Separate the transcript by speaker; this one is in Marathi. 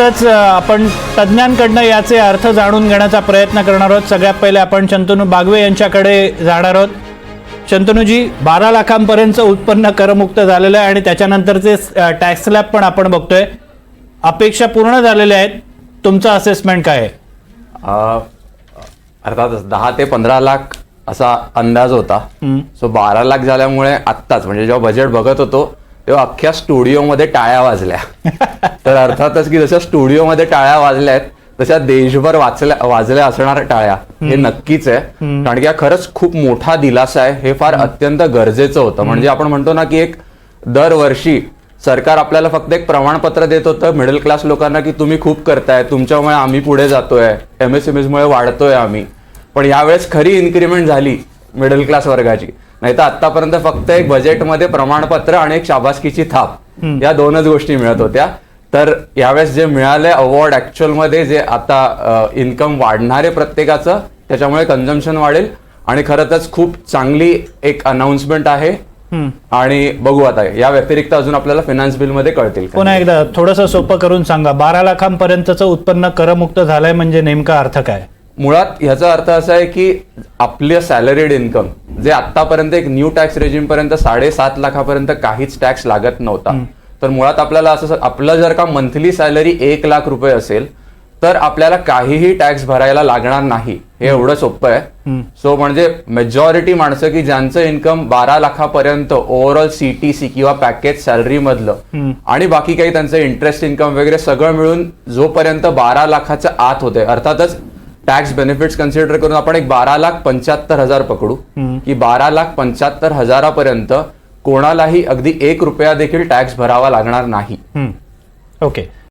Speaker 1: आपण तज्ज्ञांकडनं याचे अर्थ जाणून घेण्याचा प्रयत्न करणार आहोत. सगळ्यात पहिले आपण शंतनू बागवे यांच्याकडे जाणार आहोत. शंतनूजी बारा लाखांपर्यंत उत्पन्न करमुक्त झालेलं आहे आणि त्याच्यानंतरचे टॅक्स स्लॅब पण आपण बघतोय. अपेक्षा पूर्ण झालेल्या आहेत. तुमचं असेसमेंट काय आहे?
Speaker 2: अर्थातच दहा ते पंधरा लाख असा अंदाज होता. सो बारा लाख झाल्यामुळे आत्ताच म्हणजे जेव्हा बजेट बघत होतो तेव्हा अख्ख्या स्टुडिओमध्ये टाळ्या वाजल्या. तर अर्थातच की जशा स्टुडिओमध्ये टाळ्या वाजल्या आहेत तशा देशभर वाचल्या वाजल्या असणार टाळ्या. हे नक्कीच आहे. कारण की हा खरंच खूप मोठा दिलासा आहे. हे फार अत्यंत गरजेचं होतं. म्हणजे आपण म्हणतो ना की एक दरवर्षी सरकार आपल्याला फक्त एक प्रमाणपत्र देत होतं मिडल क्लास लोकांना की तुम्ही खूप करताय तुमच्यामुळे आम्ही पुढे जातोय एम एस एम मुळे वाढतोय आम्ही. पण यावेळेस खरी इन्क्रीमेंट झाली. मिडल क्लास वर्गाची. नाही तर आतापर्यंत फक्त एक बजेटमध्ये प्रमाणपत्र आणि एक शाबासकीची थाप. या दोनच गोष्टी मिळत होत्या. तर यावेळेस जे मिळालंय अवॉर्ड ऍक्च्युअलमध्ये जे आता इन्कम वाढणार प्रत्येकाचं त्याच्यामुळे कन्झम्पशन वाढेल. आणि खरंच खूप चांगली एक अनाउन्समेंट आहे. आणि बघू आता या व्यतिरिक्त अजून आपल्याला फिनान्स बिलमध्ये कळतील.
Speaker 1: पुन्हा एकदा थोडंसं सोपं करून सांगा. बारा लाखांपर्यंतचं उत्पन्न करमुक्त झालंय म्हणजे नेमका अर्थ काय?
Speaker 2: मुळात ह्याचा अर्थ असा आहे की आपलं सॅलरीड इन्कम जे आतापर्यंत एक न्यू टॅक्स रेजिम पर्यंत साडेसात लाखापर्यंत काहीच टॅक्स लागत नव्हता. तर मुळात आपल्याला असं आपलं जर का मंथली सॅलरी एक लाख रुपये असेल तर आपल्याला काहीही टॅक्स भरायला लागणार नाही. हे एवढं सोपं आहे. सो म्हणजे मेजॉरिटी माणसं की ज्यांचं इन्कम बारा लाखापर्यंत ओव्हरऑल सीटीसी किंवा पॅकेज सॅलरी मधलं आणि बाकी काही त्यांचं इंटरेस्ट इन्कम वगैरे सगळं मिळून जोपर्यंत बारा लाखाच्या आत होते अर्थातच टॅक्स बेनिफिट्स कन्सिडर करून आपण एक बारा लाख पंच्याहत्तर हजार पकडू. की बारा लाख पंच्याहत्तर हजारापर्यंत कोणालाही अगदी एक रुपया देखील टॅक्स भरावा लागणार नाही.
Speaker 1: ओके